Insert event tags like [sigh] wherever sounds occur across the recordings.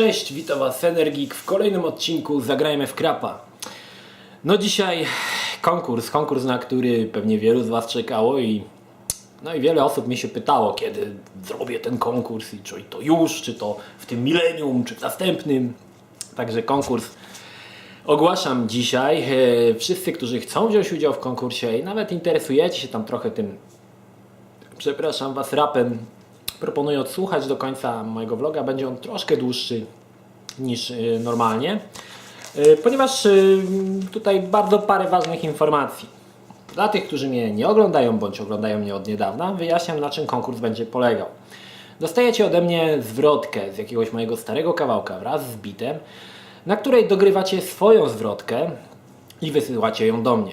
Cześć, witam Was Energik w kolejnym odcinku Zagrajmy w Krapa. No dzisiaj konkurs, konkurs na który pewnie wielu z Was czekało i no i wiele osób mnie się pytało, kiedy zrobię ten konkurs i czy to już, czy to w tym milenium, czy w następnym. Także konkurs ogłaszam dzisiaj. E, Wszyscy, którzy chcą wziąć udział w konkursie i nawet interesujecie się tam trochę tym przepraszam Was, rapem. Proponuję odsłuchać do końca mojego vloga. Będzie on troszkę dłuższy niż y, normalnie, Y, ponieważ y, tutaj bardzo parę ważnych informacji. Dla tych, którzy mnie nie oglądają bądź oglądają mnie od niedawna, wyjaśniam na czym konkurs będzie polegał. Dostajecie ode mnie zwrotkę z jakiegoś mojego starego kawałka wraz z bitem, na której dogrywacie swoją zwrotkę i wysyłacie ją do mnie.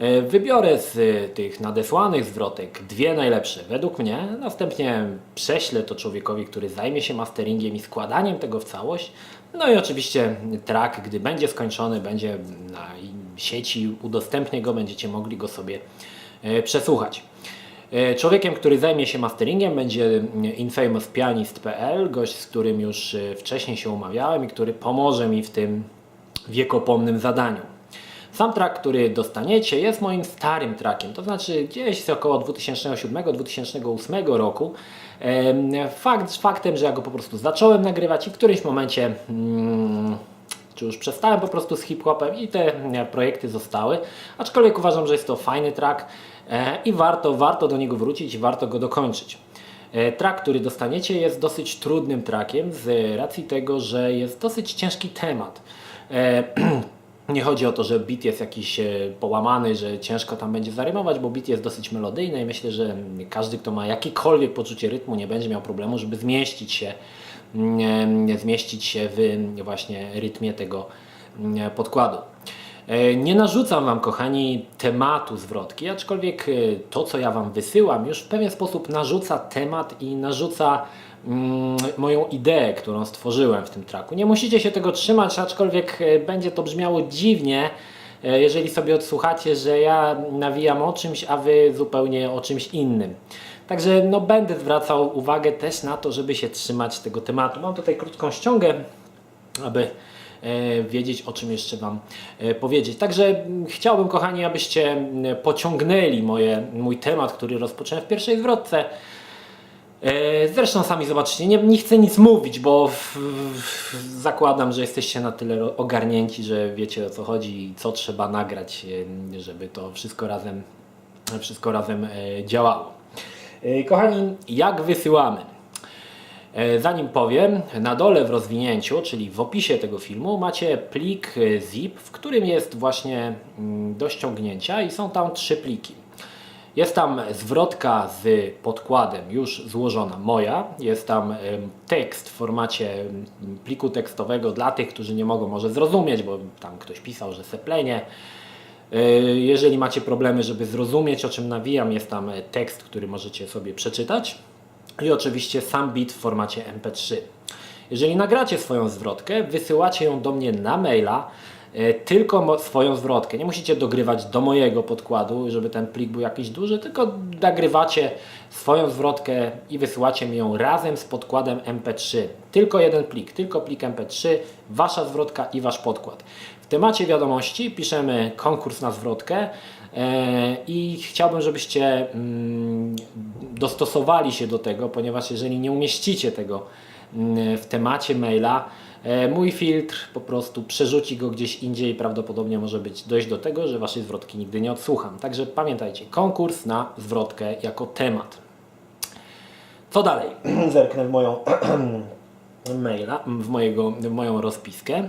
E, Wybiorę z y, tych nadesłanych zwrotek dwie najlepsze według mnie, następnie prześlę to człowiekowi, który zajmie się masteringiem i składaniem tego w całość. No i oczywiście track, gdy będzie skończony, będzie na sieci, udostępnię go, będziecie mogli go sobie e, przesłuchać. E, Człowiekiem, który zajmie się masteringiem będzie infamouspianist.pl, gość, z którym już e, wcześniej się umawiałem i który pomoże mi w tym wiekopomnym zadaniu. Sam track, który dostaniecie, jest moim starym trackiem, to znaczy gdzieś z około 2007-2008 roku. Fakt faktem, że ja go po prostu zacząłem nagrywać i w którymś momencie, mm, czy już przestałem po prostu z hip-hopem i te e, projekty zostały. Aczkolwiek uważam, że jest to fajny track e, i warto, warto do niego wrócić i warto go dokończyć. E, Track, który dostaniecie, jest dosyć trudnym trackiem z racji tego, że jest dosyć ciężki temat. [clears throat] E, Nie chodzi o to, że beat jest jakiś e, połamany, że ciężko tam będzie zarymować, bo beat jest dosyć melodyjny i myślę, że każdy, kto ma jakiekolwiek poczucie rytmu, nie będzie miał problemu, żeby zmieścić się, mm, zmieścić się w właśnie rytmie tego mm, podkładu. E, Nie narzucam Wam, kochani, tematu zwrotki, aczkolwiek e, to, co ja Wam wysyłam, już w pewien sposób narzuca temat i narzuca mm, moją ideę, którą stworzyłem w tym traku. Nie musicie się tego trzymać, aczkolwiek e, będzie to brzmiało dziwnie, e, jeżeli sobie odsłuchacie, że ja nawijam o czymś, a Wy zupełnie o czymś innym. Także no, będę zwracał uwagę też na to, żeby się trzymać tego tematu. Mam tutaj krótką ściągę, aby e, wiedzieć, o czym jeszcze Wam powiedzieć. Także mm, chciałbym, kochani, abyście mm, pociągnęli moje, mój temat, który rozpocząłem w pierwszej zwrotce. E, Zresztą sami zobaczycie, nie, nie chcę nic mówić, bo w, w, zakładam, że jesteście na tyle ogarnięci, że wiecie o co chodzi i co trzeba nagrać, e, żeby to wszystko razem, wszystko razem e, działało. Kochani, jak wysyłamy? Zanim powiem, na dole w rozwinięciu, czyli w opisie tego filmu, macie plik zip, w którym jest właśnie mm, do ściągnięcia i są tam trzy pliki. Jest tam zwrotka z podkładem już złożona moja, jest tam tekst w formacie em, pliku tekstowego dla tych, którzy nie mogą może zrozumieć, bo tam ktoś pisał, że seplenie. E, Jeżeli macie problemy, żeby zrozumieć o czym nawijam, jest tam e, tekst, który możecie sobie przeczytać i oczywiście sam bit w formacie MP3. Jeżeli nagracie swoją zwrotkę, wysyłacie ją do mnie na maila, tylko mo- swoją zwrotkę. Nie musicie dogrywać do mojego podkładu, żeby ten plik był jakiś duży, tylko nagrywacie swoją zwrotkę i wysyłacie mi ją razem z podkładem MP3. Tylko jeden plik, tylko plik MP3, wasza zwrotka i wasz podkład. W temacie wiadomości piszemy konkurs na zwrotkę e, i chciałbym, żebyście mm, dostosowali się do tego, ponieważ jeżeli nie umieścicie tego mm, w temacie maila, e, mój filtr po prostu przerzuci go gdzieś indziej prawdopodobnie może być dojść do tego, że waszej zwrotki nigdy nie odsłucham. Także pamiętajcie, konkurs na zwrotkę jako temat. Co dalej? [clears throat] Zerknę w moją [clears throat] maila, w, mojego, w moją rozpiskę.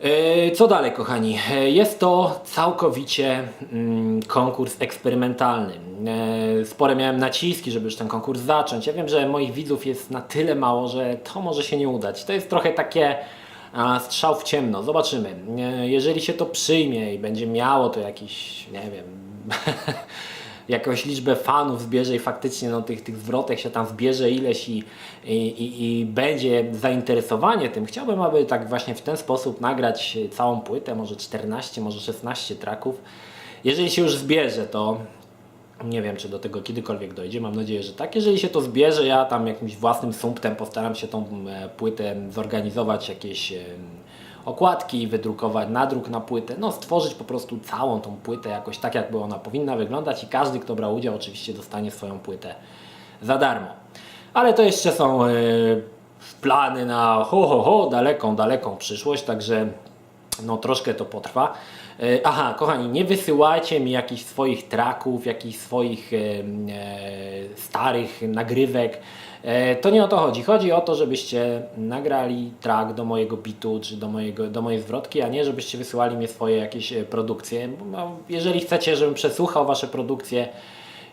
E, Co dalej, kochani? E, Jest to całkowicie mm, konkurs eksperymentalny. E, Spore miałem naciski, żeby już ten konkurs zacząć. Ja wiem, że moich widzów jest na tyle mało, że to może się nie udać. To jest trochę takie strzał w ciemno. Zobaczymy. Jeżeli się to przyjmie i będzie miało to jakiś, nie wiem, [laughs] jakąś liczbę fanów zbierze i faktycznie no, tych, tych zwrotek się tam zbierze ileś i, i, i, i będzie zainteresowanie tym, chciałbym, aby tak właśnie w ten sposób nagrać całą płytę, może 14, może 16 traków. Jeżeli się już zbierze, to Nie wiem, czy do tego kiedykolwiek dojdzie. Mam nadzieję, że tak. Jeżeli się to zbierze, ja tam jakimś własnym sumptem postaram się tą e, płytę zorganizować, jakieś okładki, wydrukować nadruk na płytę, no stworzyć po prostu całą tą płytę jakoś tak, jakby ona powinna wyglądać i każdy, kto brał udział, oczywiście dostanie swoją płytę za darmo. Ale to jeszcze są e, plany na ho, ho, ho, daleką, daleką przyszłość, także no troszkę to potrwa. E, Aha, kochani, nie wysyłajcie mi jakichś swoich traków, jakichś swoich e, starych nagrywek. E, to nie o to chodzi. Chodzi o to, żebyście nagrali track do mojego bitu, czy do, mojego, do mojej zwrotki, a nie żebyście wysyłali mi swoje jakieś e, produkcje. No, jeżeli chcecie, żebym przesłuchał wasze produkcje,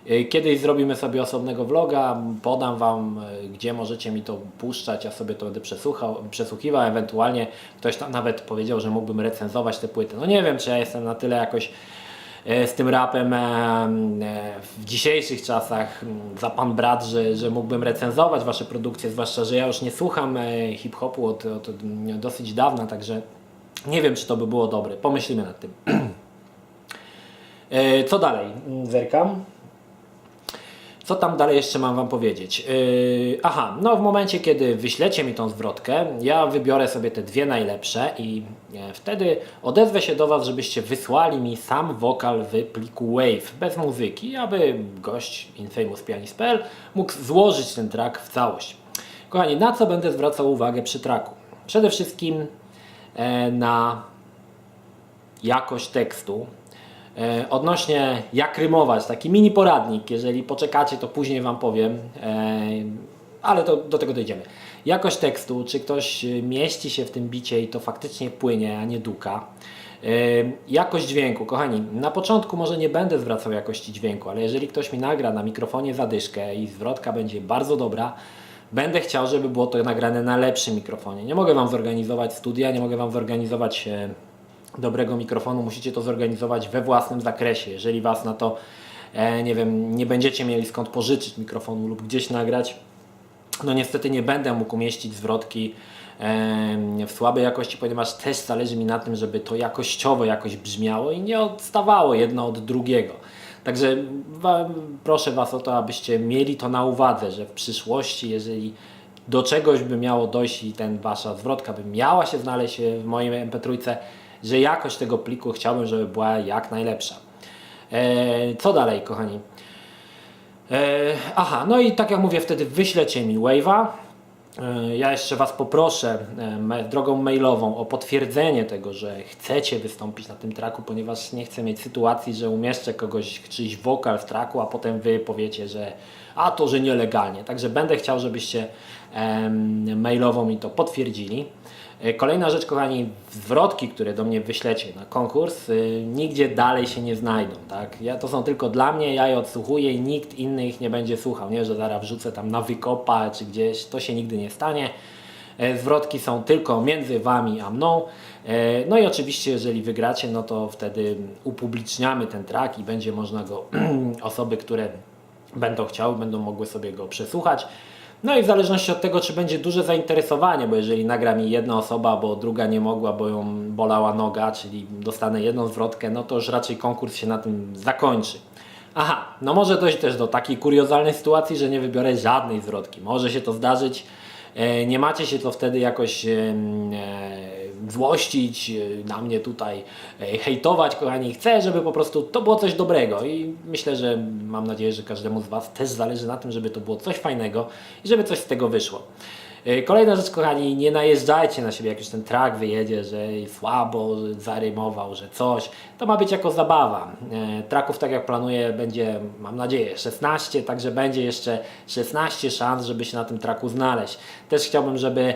e, Kiedyś zrobimy sobie osobnego vloga, podam Wam, gdzie możecie mi to puszczać, ja sobie to będę przesłuchał, przesłuchiwał, ewentualnie ktoś tam nawet powiedział, że mógłbym recenzować te płyty. No nie wiem, czy ja jestem na tyle jakoś z tym rapem e, e, w dzisiejszych czasach za pan brat, że, że mógłbym recenzować Wasze produkcje, zwłaszcza, że ja już nie słucham e, hip-hopu od, od, dosyć dawna, także nie wiem, czy to by było dobre. Pomyślimy nad tym. [clears throat] E, Co dalej? Zerkam. Co tam dalej jeszcze mam Wam powiedzieć? Yy, aha, no w momencie, kiedy wyślecie mi tą zwrotkę, ja wybiorę sobie te dwie najlepsze i e, wtedy odezwę się do Was, żebyście wysłali mi sam wokal w pliku WAV, bez muzyki, aby gość infamouspianist.pl mógł złożyć ten track w całość. Kochani, na co będę zwracał uwagę przy tracku? Przede wszystkim e, na jakość tekstu. E, Odnośnie jak rymować, taki mini poradnik, jeżeli poczekacie, to później Wam powiem, e, ale to, do tego dojdziemy. Jakość tekstu, czy ktoś e, mieści się w tym bicie i to faktycznie płynie, a nie duka. Jakość dźwięku, kochani, na początku może nie będę zwracał jakości dźwięku, ale jeżeli ktoś mi nagra na mikrofonie zadyszkę i zwrotka będzie bardzo dobra, będę chciał, żeby było to nagrane na lepszym mikrofonie. Nie mogę Wam zorganizować studia, nie mogę Wam zorganizować dobrego mikrofonu, musicie to zorganizować we własnym zakresie. Jeżeli Was na to, e, nie wiem, nie będziecie mieli skąd pożyczyć mikrofonu lub gdzieś nagrać, no niestety nie będę mógł umieścić zwrotki em, w słabej jakości, ponieważ też zależy mi na tym, żeby to jakościowo jakoś brzmiało i nie odstawało jedno od drugiego. Także proszę Was o to, abyście mieli to na uwadze, że w przyszłości, jeżeli do czegoś by miało dojść i ten Wasza zwrotka by miała się znaleźć w mojej MP3, że jakość tego pliku chciałbym, żeby była jak najlepsza. E, co dalej, kochani? E, aha, no i tak jak mówię, wtedy wyślecie mi wave'a. E, Ja jeszcze Was poproszę drogą mailową o potwierdzenie tego, że chcecie wystąpić na tym traku, ponieważ nie chcę mieć sytuacji, że umieszczę kogoś, czyjś wokal w traku, a potem Wy powiecie, że a to, że nielegalnie. Także będę chciał, żebyście mailowo mi to potwierdzili. E, Kolejna rzecz, kochani, zwrotki, które do mnie wyślecie na konkurs, y, nigdzie dalej się nie znajdą. Tak? Ja, to są tylko dla mnie, ja je odsłuchuję i nikt inny ich nie będzie słuchał. Nie, że zaraz wrzucę tam na wykopa czy gdzieś, to się nigdy nie stanie. E, Zwrotki są tylko między Wami a mną. E, No i oczywiście, jeżeli wygracie, no to wtedy upubliczniamy ten track i będzie można go, [clears throat] osoby, które będą chciały, będą mogły sobie go przesłuchać. No i w zależności od tego, czy będzie duże zainteresowanie, bo jeżeli nagra mi jedna osoba, bo druga nie mogła, bo ją bolała noga, czyli dostanę jedną zwrotkę, no to już raczej konkurs się na tym zakończy. Aha, no może dojść też do takiej kuriozalnej sytuacji, że nie wybiorę żadnej zwrotki. Może się to zdarzyć. E, Nie macie się to wtedy jakoś e, złościć, e, na mnie tutaj hejtować, kochani. Chcę, żeby po prostu to było coś dobrego i myślę, że mam nadzieję, że każdemu z Was też zależy na tym, żeby to było coś fajnego i żeby coś z tego wyszło. E, Kolejna rzecz, kochani, nie najeżdżajcie na siebie, jak już ten track wyjedzie, że słabo zarymował, że coś. To ma być jako zabawa. E, Traków, tak jak planuję, będzie, mam nadzieję, 16, także będzie jeszcze 16 szans, żeby się na tym traku znaleźć. Też chciałbym, żeby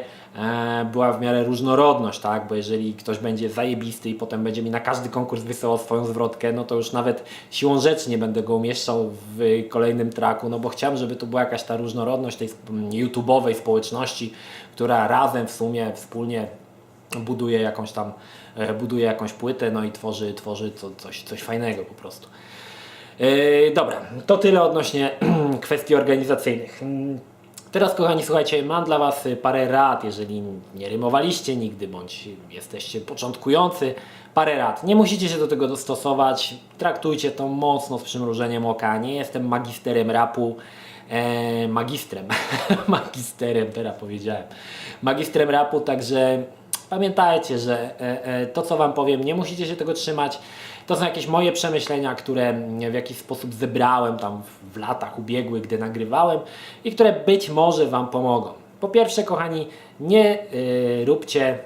była w miarę różnorodność, tak? Bo jeżeli ktoś będzie zajebisty i potem będzie mi na każdy konkurs wysyłał swoją zwrotkę, no to już nawet siłą rzeczy nie będę go umieszczał w kolejnym traku, no bo chciałem, żeby tu była jakaś ta różnorodność tej sp- YouTube'owej społeczności, która razem w sumie, wspólnie buduje jakąś tam, e, buduje jakąś płytę, no i tworzy, tworzy co, coś, coś fajnego po prostu. Yy, dobra, to tyle odnośnie [clears throat] kwestii organizacyjnych. Teraz, kochani, słuchajcie, mam dla Was y, parę rad, jeżeli nie rymowaliście nigdy, bądź jesteście początkujący parę rad. Nie musicie się do tego dostosować. Traktujcie to mocno z przymrużeniem oka. Nie jestem magisterem rapu. E, magistrem. [laughs] magisterem, teraz powiedziałem. Magistrem rapu, także pamiętajcie, że e, e, to, co Wam powiem, nie musicie się tego trzymać. To są jakieś moje przemyślenia, które w jakiś sposób zebrałem tam w- latach ubiegłych, gdy nagrywałem i które być może Wam pomogą. Po pierwsze, kochani, nie y, róbcie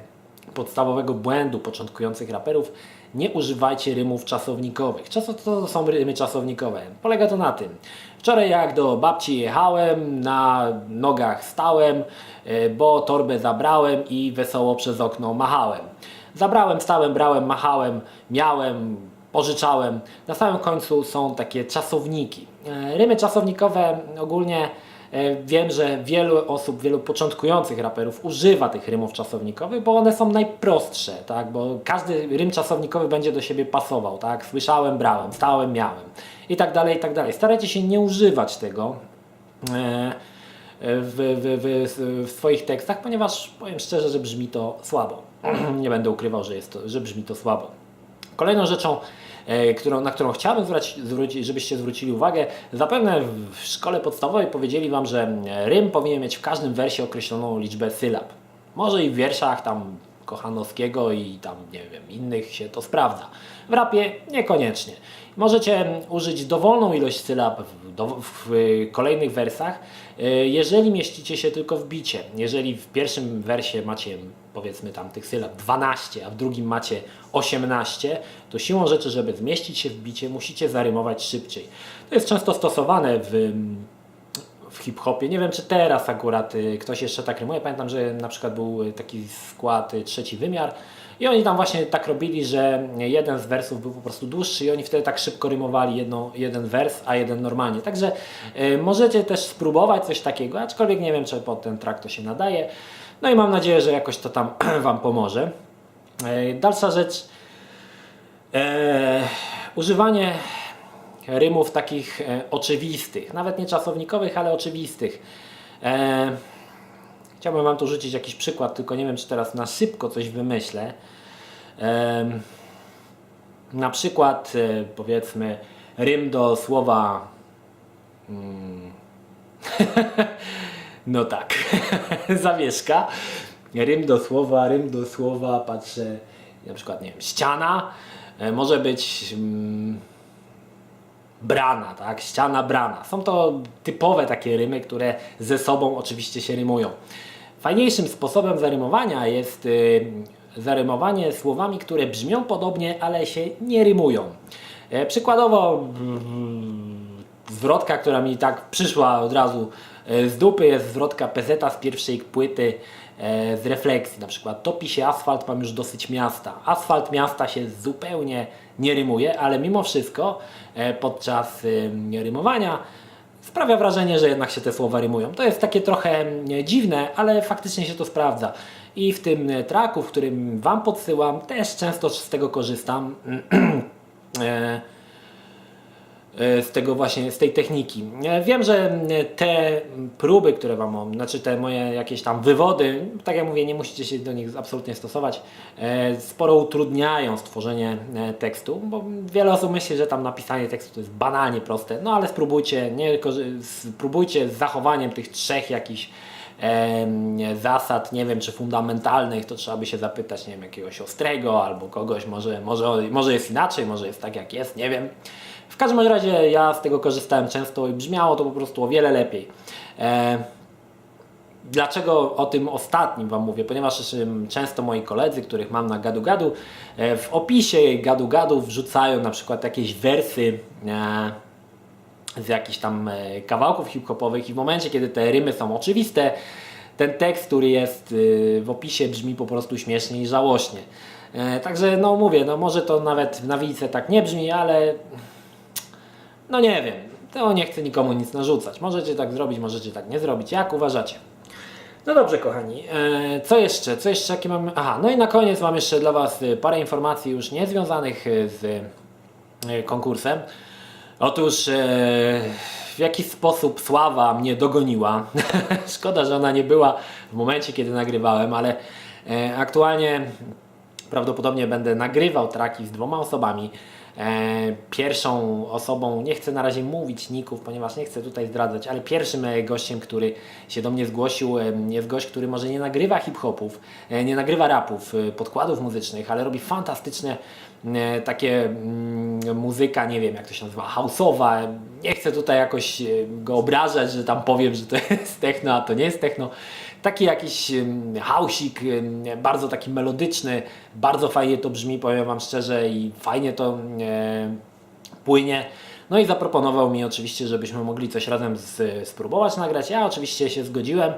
podstawowego błędu początkujących raperów. Nie używajcie rymów czasownikowych. Czas to są rymy czasownikowe. Polega to na tym. Wczoraj jak do babci jechałem, na nogach stałem, y, bo torbę zabrałem i wesoło przez okno machałem. Zabrałem, stałem, brałem, machałem, miałem, pożyczałem. Na samym końcu są takie czasowniki. E, Rymy czasownikowe ogólnie e, wiem, że wielu osób, wielu początkujących raperów używa tych rymów czasownikowych, bo one są najprostsze, tak? Bo każdy rym czasownikowy będzie do siebie pasował, tak? Słyszałem, brałem, stałem, miałem i tak dalej, i tak dalej. Starajcie się nie używać tego. E, w, w, w, w swoich tekstach, ponieważ powiem szczerze, że brzmi to słabo. [clears throat] Nie będę ukrywał, że, jest to, że brzmi to słabo. Kolejną rzeczą, e, którą, na którą chciałbym zwrócić, żebyście zwrócili uwagę, zapewne w szkole podstawowej powiedzieli Wam, że rym powinien mieć w każdym wersie określoną liczbę sylab. Może i w wierszach tam Kochanowskiego i tam, nie wiem, innych się to sprawdza. W rapie niekoniecznie. Możecie użyć dowolną ilość sylab w, do, w kolejnych wersach, e, jeżeli mieścicie się tylko w bicie. Jeżeli w pierwszym wersie macie powiedzmy tam tych sylab 12, a w drugim macie 18, to siłą rzeczy, żeby zmieścić się w bicie, musicie zarymować szybciej. To jest często stosowane w w hip-hopie. Nie wiem, czy teraz akurat y, ktoś jeszcze tak rymuje. Pamiętam, że na przykład był y, taki skład trzeci wymiar i oni tam właśnie tak robili, że jeden z wersów był po prostu dłuższy i oni wtedy tak szybko rymowali jedno, jeden wers, a jeden normalnie. Także y, możecie też spróbować coś takiego, aczkolwiek nie wiem, czy pod ten track to się nadaje. No i mam nadzieję, że jakoś to tam [clears throat] Wam pomoże. Y, Dalsza rzecz. E, używanie rymów takich oczywistych, nawet nie czasownikowych, ale oczywistych. Chciałbym Wam tu rzucić jakiś przykład, tylko nie wiem, czy teraz na szybko coś wymyślę. Na przykład, e, powiedzmy, rym do słowa. Mm, [laughs] no tak, [laughs] zawieszka. Rym do słowa, rym do słowa, patrzę, na przykład, nie wiem, ściana. E, może być. Mm, brana, tak? Ściana, brana. Są to typowe takie rymy, które ze sobą oczywiście się rymują. Fajniejszym sposobem zarymowania jest y, zarymowanie słowami, które brzmią podobnie, ale się nie rymują. E, przykładowo mm, zwrotka, która mi tak przyszła od razu e, z dupy, jest zwrotka pezeta z pierwszej płyty e, z refleksji. Na przykład topi się asfalt, mam już dosyć miasta. Asfalt miasta się zupełnie nie rymuje, ale mimo wszystko podczas rymowania sprawia wrażenie, że jednak się te słowa rymują. To jest takie trochę mm, dziwne, ale faktycznie się to sprawdza. I w tym e, tracku, w którym Wam podsyłam, też często z tego korzystam. [clears throat] E, e, z tego właśnie, z tej techniki. E, Wiem, że te próby, które Wam mam, znaczy te moje jakieś tam wywody, tak jak mówię, nie musicie się do nich absolutnie stosować, e, sporo utrudniają stworzenie e, tekstu, bo wiele osób myśli, że tam napisanie tekstu to jest banalnie proste, no ale spróbujcie, nie, spróbujcie z zachowaniem tych trzech jakichś zasad, nie wiem czy fundamentalnych, to trzeba by się zapytać, nie wiem, jakiegoś ostrego albo kogoś, może, może, może jest inaczej, może jest tak jak jest, nie wiem. W każdym razie ja z tego korzystałem często i brzmiało to po prostu o wiele lepiej. E, Dlaczego o tym ostatnim Wam mówię? Ponieważ często moi koledzy, których mam na gadu gadu, e, w opisie gadu gadu wrzucają na przykład jakieś wersy e, z jakichś tam kawałków hip-hopowych i w momencie, kiedy te rymy są oczywiste, ten tekst, który jest y, w opisie brzmi po prostu śmiesznie i żałośnie. Także no mówię, no może to nawet w nawijce tak nie brzmi, ale no nie wiem, to nie chcę nikomu nic narzucać. Możecie tak zrobić, możecie tak nie zrobić. Jak uważacie? No dobrze, kochani. E, co jeszcze? Co jeszcze? Jakie mamy? Aha, no i na koniec mam jeszcze dla Was y, parę informacji już niezwiązanych y, z konkursem. Otóż e, w jaki sposób sława mnie dogoniła. [laughs] Szkoda, że ona nie była w momencie, kiedy nagrywałem, ale e, aktualnie Prawdopodobnie będę nagrywał traki z dwoma osobami. E, pierwszą osobą, nie chcę na razie mówić ników, ponieważ nie chcę tutaj zdradzać, ale pierwszym e, gościem, który się do mnie zgłosił, e, jest gość, który może nie nagrywa hip-hopów, nie nagrywa rapów, podkładów muzycznych, ale robi fantastyczne takie mm, muzyka, nie wiem jak to się nazywa, house'owa. Nie chcę tutaj jakoś go obrażać, że tam powiem, że to [laughs] jest techno, a to nie jest techno. Taki jakiś hausik, bardzo taki melodyczny, bardzo fajnie to brzmi, powiem Wam szczerze, i fajnie to płynie. No i zaproponował mi oczywiście, żebyśmy mogli coś razem z, spróbować nagrać. Ja oczywiście się zgodziłem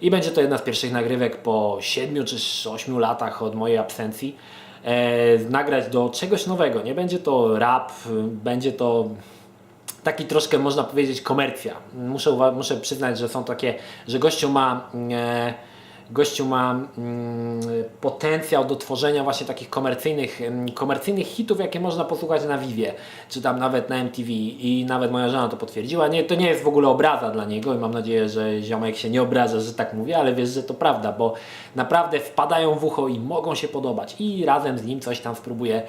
i będzie to jedna z pierwszych nagrywek po 7 czy 8 latach od mojej absencji. E, nagrać do czegoś nowego. Nie będzie to rap, będzie to taki troszkę można powiedzieć komercja. Muszę, muszę przyznać, że są takie, że gościu ma, e, gościu ma mm, potencjał do tworzenia właśnie takich komercyjnych, mm, komercyjnych hitów, jakie można posłuchać na Vivie, czy tam nawet na MTV i nawet moja żona to potwierdziła. Nie, to nie jest w ogóle obraza dla niego i mam nadzieję, że ziomek się nie obraża, że tak mówię, ale wiesz, że to prawda, bo naprawdę wpadają w ucho i mogą się podobać i razem z nim coś tam spróbuję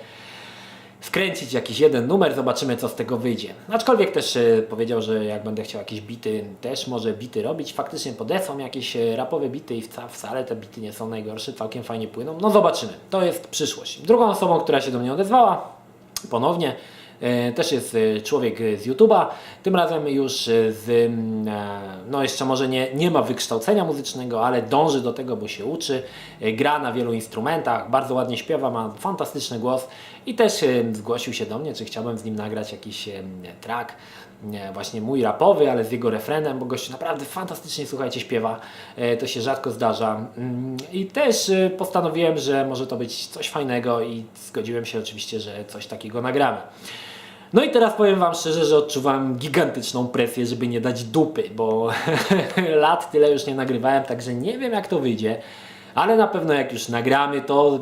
skręcić jakiś jeden numer, zobaczymy co z tego wyjdzie. Aczkolwiek też e, powiedział, że jak będę chciał jakieś bity, też może bity robić. Faktycznie podesłał mi jakieś e, rapowe bity i wca, wcale te bity nie są najgorsze, całkiem fajnie płyną. No zobaczymy, to jest przyszłość. Drugą osobą, która się do mnie odezwała, ponownie, e, też jest człowiek z YouTube'a, tym razem już z, mm, no jeszcze może nie, nie ma wykształcenia muzycznego, ale dąży do tego, bo się uczy, gra na wielu instrumentach, bardzo ładnie śpiewa, ma fantastyczny głos i też zgłosił się do mnie, czy chciałbym z nim nagrać jakiś track, właśnie mój rapowy, ale z jego refrenem, bo gościu naprawdę fantastycznie, słuchajcie, śpiewa, E, to się rzadko zdarza Mm, i też e, postanowiłem, że może to być coś fajnego i zgodziłem się oczywiście, że coś takiego nagramy. No i teraz powiem Wam szczerze, że odczuwam gigantyczną presję, żeby nie dać dupy, bo [laughs] lat tyle już nie nagrywałem, także nie wiem jak to wyjdzie, ale na pewno jak już nagramy, to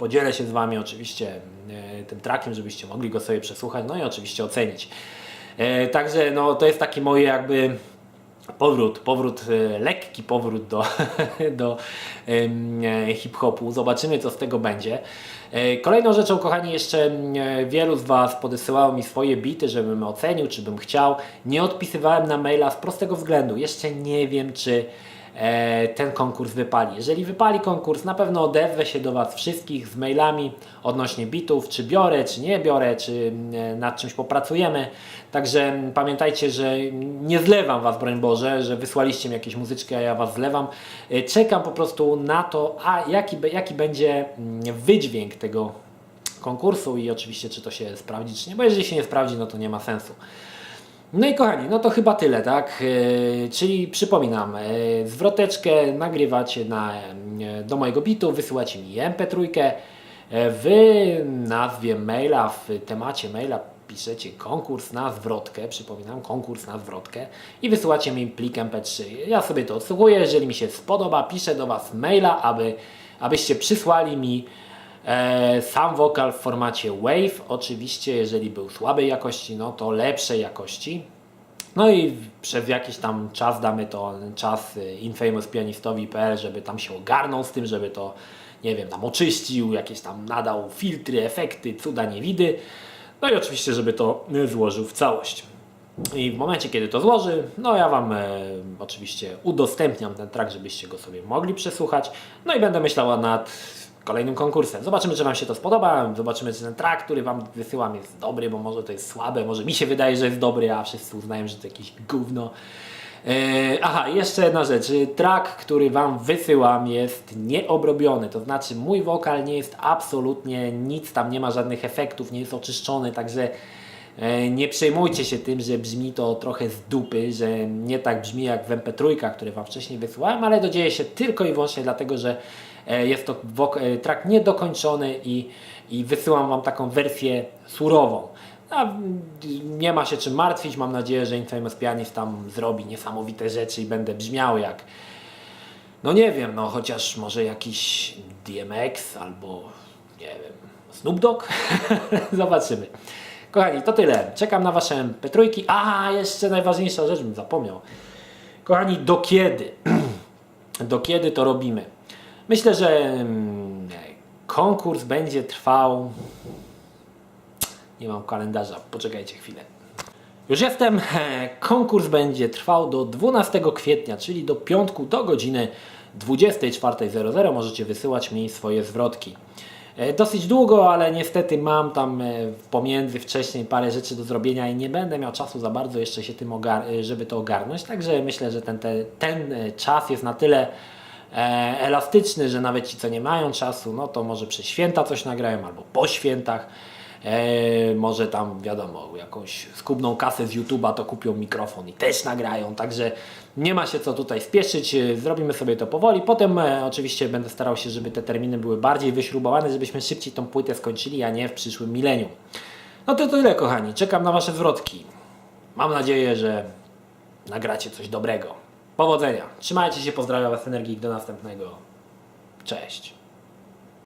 podzielę się z Wami oczywiście e, tym trackiem, żebyście mogli go sobie przesłuchać, no i oczywiście ocenić. E, Także no, to jest taki moje jakby powrót, powrót, e, lekki powrót do, [laughs] do hip-hopu. Zobaczymy, co z tego będzie. Kolejną rzeczą, kochani, jeszcze wielu z Was podsyłało mi swoje bity, żebym ocenił, czy bym chciał. Nie odpisywałem na maila z prostego względu. Jeszcze nie wiem, czy ten konkurs wypali. Jeżeli wypali konkurs, na pewno odezwę się do Was wszystkich z mailami odnośnie bitów, czy biorę, czy nie biorę, czy e, nad czymś popracujemy. Także m, pamiętajcie, że nie zlewam Was, broń Boże, że wysłaliście mi jakieś muzyczki, a ja Was zlewam. E, Czekam po prostu na to, a jaki, jaki będzie mm, wydźwięk tego konkursu i oczywiście, czy to się sprawdzi, czy nie, bo jeżeli się nie sprawdzi, no to nie ma sensu. No i kochani, no to chyba tyle, tak? Yy, czyli przypominam, yy, zwroteczkę nagrywacie na, yy, do mojego bitu, wysyłacie mi MP3. Yy, w nazwie maila, w temacie maila piszecie konkurs na zwrotkę, przypominam, konkurs na zwrotkę i wysyłacie mi plik MP3. Ja sobie to odsłuchuję, jeżeli mi się spodoba, piszę do Was maila, aby, abyście przysłali mi E, sam wokal w formacie WAV, oczywiście, jeżeli był słabej jakości, no to lepszej jakości. No i przez jakiś tam czas damy to czas y, infamouspianistowi.pl, żeby tam się ogarnął z tym, żeby to, nie wiem, tam oczyścił, jakieś tam nadał filtry, efekty, cuda niewidy. No i oczywiście, żeby to y, złożył w całość. I w momencie, kiedy to złoży, no ja Wam e, oczywiście udostępniam ten track, żebyście go sobie mogli przesłuchać. No i będę myślała nad kolejnym konkursem. Zobaczymy, czy Wam się to spodoba. Zobaczymy, czy ten track, który Wam wysyłam jest dobry, bo może to jest słabe, może mi się wydaje, że jest dobry, a wszyscy uznają, że to jakieś gówno. E, aha, jeszcze jedna rzecz. Track, który Wam wysyłam jest nieobrobiony, to znaczy mój wokal nie jest absolutnie nic, tam nie ma żadnych efektów, nie jest oczyszczony, także E, Nie przejmujcie się tym, że brzmi to trochę z dupy, że nie tak brzmi jak w MP3, który Wam wcześniej wysłałem, ale to dzieje się tylko i wyłącznie dlatego, że jest to e, track niedokończony i, i wysyłam Wam taką wersję surową. A nie ma się czym martwić, mam nadzieję, że Infamous Pianist tam zrobi niesamowite rzeczy i będę brzmiał jak no nie wiem, no chociaż może jakiś DMX albo nie wiem, Snoop Dogg? [laughs] Zobaczymy. Kochani, to tyle. Czekam na Wasze Petrójki. A, jeszcze najważniejsza rzecz, bym zapomniał. Kochani, do kiedy? [clears throat] do kiedy to robimy? Myślę, że mm, konkurs będzie trwał. Nie mam kalendarza, poczekajcie chwilę. Już jestem. [laughs] Konkurs będzie trwał do 12 kwietnia, czyli do piątku do godziny 24.00. Możecie wysyłać mi swoje zwrotki. E, Dosyć długo, ale niestety mam tam e, pomiędzy wcześniej parę rzeczy do zrobienia i nie będę miał czasu za bardzo jeszcze się tym, e, żeby to ogarnąć. Także myślę, że ten, te, ten czas jest na tyle elastyczny, że nawet ci, co nie mają czasu, no to może przez święta coś nagrają albo po świętach. E, może tam wiadomo, jakąś skubną kasę z YouTube'a to kupią mikrofon i też nagrają, także nie ma się co tutaj spieszyć, e, zrobimy sobie to powoli. Potem e, oczywiście będę starał się, żeby te terminy były bardziej wyśrubowane, żebyśmy szybciej tą płytę skończyli, a nie w przyszłym milenium. No to tyle kochani, czekam na Wasze zwrotki. Mam nadzieję, że nagracie coś dobrego. Powodzenia, trzymajcie się, pozdrawiam Was Energik, do następnego. Cześć.